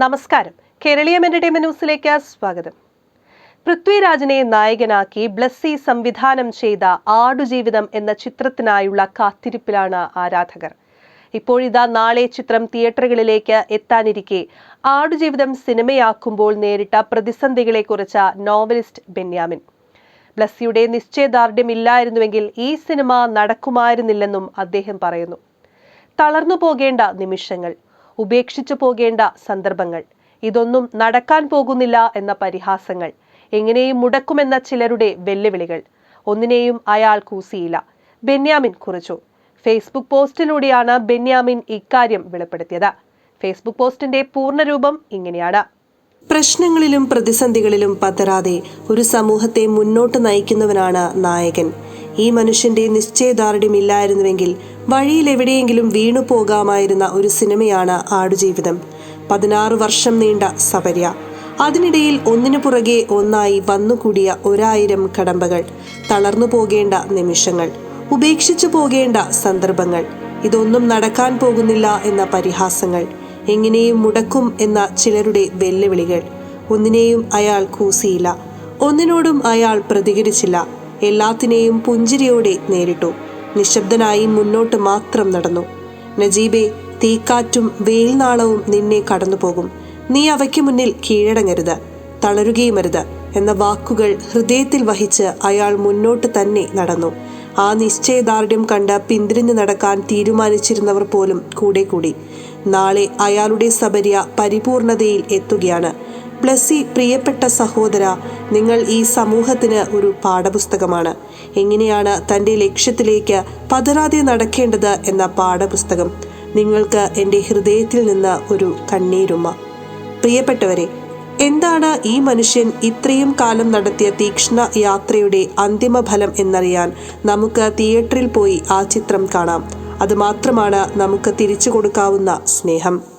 നമസ്കാരം. കേരളീയം എന്റർടൈൻമെന്റ് ന്യൂസിലേക്ക് സ്വാഗതം. പൃഥ്വിരാജിനെ നായകനാക്കി ബ്ലസ്സി സംവിധാനം ചെയ്ത ആടുജീവിതം എന്ന ചിത്രത്തിനായുള്ള കാത്തിരിപ്പിലാണ് ആരാധകർ. ഇപ്പോഴിതാ നാളെ ചിത്രം തിയേറ്ററുകളിലേക്ക് എത്താനിരിക്കെ ആടുജീവിതം സിനിമയാക്കുമ്പോൾ നേരിട്ട പ്രതിസന്ധികളെക്കുറിച്ച് നോവലിസ്റ്റ് ബെന്യാമിൻ. ബ്ലസ്സിയുടെ നിശ്ചയദാർഢ്യമില്ലായിരുന്നുവെങ്കിൽ ഈ സിനിമ നടക്കുമായിരുന്നില്ലെന്നും അദ്ദേഹം പറയുന്നു. തളർന്നു പോകേണ്ട നിമിഷങ്ങൾ ഉപേക്ഷിച്ചു പോകേണ്ട സന്ദർഭങ്ങൾ. ഇതൊന്നും നടക്കാൻ പോകുന്നില്ല എന്ന പരിഹാസങ്ങൾ. എങ്ങനെയും മുടക്കുമെന്ന ചിലരുടെ വെല്ലുവിളികൾ. ഒന്നിനെയും അയാൾ കൂസിയില്ല. ബെന്യാമിൻ കുറിച്ചു. ഫേസ്ബുക്ക് പോസ്റ്റിലൂടെയാണ് ബെന്യാമിൻ ഇക്കാര്യം വെളിപ്പെടുത്തിയത്. ഫേസ്ബുക്ക് പോസ്റ്റിന്റെ പൂർണരൂപം ഇങ്ങനെയാണ്. പ്രശ്നങ്ങളിലും പ്രതിസന്ധികളിലും പതരാതെ ഒരു സമൂഹത്തെ മുന്നോട്ട് നയിക്കുന്നവനാണ് നായകൻ. ഈ മനുഷ്യന്റെ നിശ്ചയദാർഢ്യമില്ലായിരുന്നുവെങ്കിൽ വഴിയിൽ എവിടെയെങ്കിലും വീണു പോകാമായിരുന്ന ഒരു സിനിമയാണ് ആടുജീവിതം. പതിനാറ് വർഷം നീണ്ട സപര്യ അതിനിടയിൽ ഒന്നിനു പുറകെ ഒന്നായി വന്നുകൂടിയ ഒരായിരം കടമ്പകൾ തളർന്നു പോകേണ്ട നിമിഷങ്ങൾ ഉപേക്ഷിച്ചു പോകേണ്ട സന്ദർഭങ്ങൾ ഇതൊന്നും നടക്കാൻ പോകുന്നില്ല എന്ന പരിഹാസങ്ങൾ എങ്ങനെയും മുടക്കും എന്ന ചിലരുടെ വെല്ലുവിളികൾ. ഒന്നിനെയും അയാൾ കൂസിയില്ല. ഒന്നിനോടും അയാൾ പ്രതികരിച്ചില്ല. എല്ലാത്തിനെയും പുഞ്ചിരിയോടെ നേരിട്ടു. നിശബ്ദനായി മുന്നോട്ട് മാത്രം നടന്നു. നജീബെ തീക്കാറ്റും വെയിൽനാളവും നിന്നെ കടന്നുപോകും. നീ അവയ്ക്ക് മുന്നിൽ കീഴടങ്ങരുത്. തളരുകയുമരുത് എന്ന വാക്കുകൾ ഹൃദയത്തിൽ വഹിച്ച് അയാൾ മുന്നോട്ട് തന്നെ നടന്നു. ആ നിശ്ചയദാർഢ്യം കണ്ട് പിന്തിരിഞ്ഞു നടക്കാൻ തീരുമാനിച്ചിരുന്നവർ പോലും കൂടെ കൂടി. നാളെ അയാളുടെ സബരിയ പരിപൂർണതയിൽ എത്തുകയാണ്. ബ്ലസ്സി പ്രിയപ്പെട്ട സഹോദര നിങ്ങൾ ഈ സമൂഹത്തിന് ഒരു പാഠപുസ്തകമാണ്. എങ്ങനെയാണ് തന്റെ ലക്ഷ്യത്തിലേക്ക് പതറാതെ നടക്കേണ്ടത് എന്ന പാഠപുസ്തകം നിങ്ങൾക്ക് എന്റെ ഹൃദയത്തിൽ നിന്ന് ഒരു കണ്ണീരുമ്മ. പ്രിയപ്പെട്ടവരെ എന്താണ് ഈ മനുഷ്യൻ ഇത്രയും കാലം നടത്തിയ തീക്ഷ്ണ യാത്രയുടെ അന്തിമ ഫലം എന്നറിയാൻ നമുക്ക് തിയേറ്ററിൽ പോയി ആ ചിത്രം കാണാം. അതുമാത്രമാണ് നമുക്ക് തിരിച്ചു കൊടുക്കാവുന്ന സ്നേഹം.